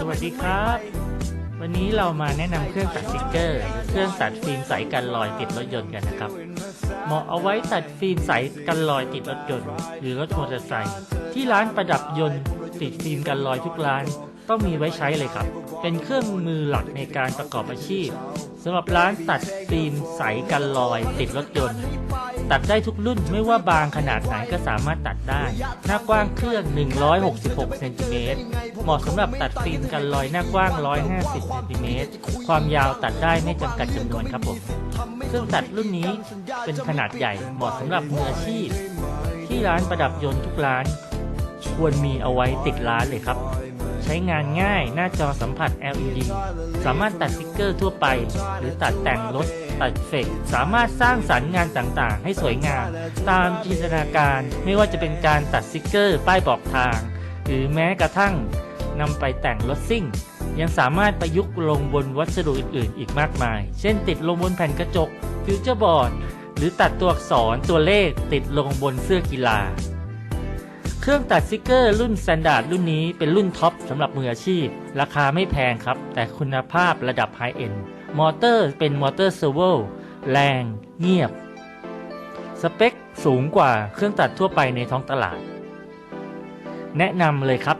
สวัสดีครับ วันนี้เรามาแนะนำเครื่องตัดสติกเกอร์ เครื่องตัดฟิล์มใสกันรอยติดรถยนต์กันนะครับ เหมาะเอาไว้ตัดฟิล์มใสกันรอยติดรถยนต์ หรือรถมอเตอร์ไซค์ที่ร้านประดับยนต์ติดฟิล์มกันรอยทุกร้าน ต้องมีไว้ใช้เลยครับ เป็นเครื่องมือหลักในการประกอบอาชีพสำหรับร้านตัดฟิล์มใสกันรอยติดรถยนต์ ตัดได้ทุกรุ่นไม่ว่าบางขนาดไหนก็สามารถตัดได้ หน้ากว้างเครื่อง 166เซนติเมตรเหมาะสำหรับตัดฟิล์มกันรอยหน้ากว้าง 150เซนติเมตรความยาวตัดได้ไม่จำกัดจำนวนครับผมเครื่องตัดรุ่นนี้เป็นขนาดใหญ่เหมาะสำหรับมืออาชีพ ที่ร้านประดับยนต์ทุกร้าน ควรมีเอาไว้ติดร้านเลยครับ ช้งานง่าย หน้าจอสัมผัส LED สามารถตัดสติกเกอร์ทั่วไป หรือตัดแต่งรถตัดเฟกสามารถสร้างสรรค์งานต่างๆ ให้สวยงาม ตามจินตนาการไม่ว่าจะเป็นการตัดสติกเกอร์ ป้ายบอกทาง หรือแม้กระทั่งนำไปแต่งรถซิ่ง ยังสามารถประยุกต์ลงบนวัสดุอื่นๆ อีกมากมาย เช่นติดลงบนแผ่นกระจกฟิวเจอร์บอร์ดหรือตัดตัวอักษรตัวเลขติดลงบนเสื้อกีฬา เครื่องตัดสติกเกอร์รุ่นสแตนดาร์ดรุ่นนี้เป็นรุ่นท็อปสำหรับมืออาชีพ ราคาไม่แพงครับ แต่คุณภาพระดับไฮเอ็นมอเตอร์เป็นมอเตอร์เซอร์โวแรง เงียบ สเปคสูงกว่าเครื่องตัดทั่วไปในท้องตลาด แนะนำเลยครับ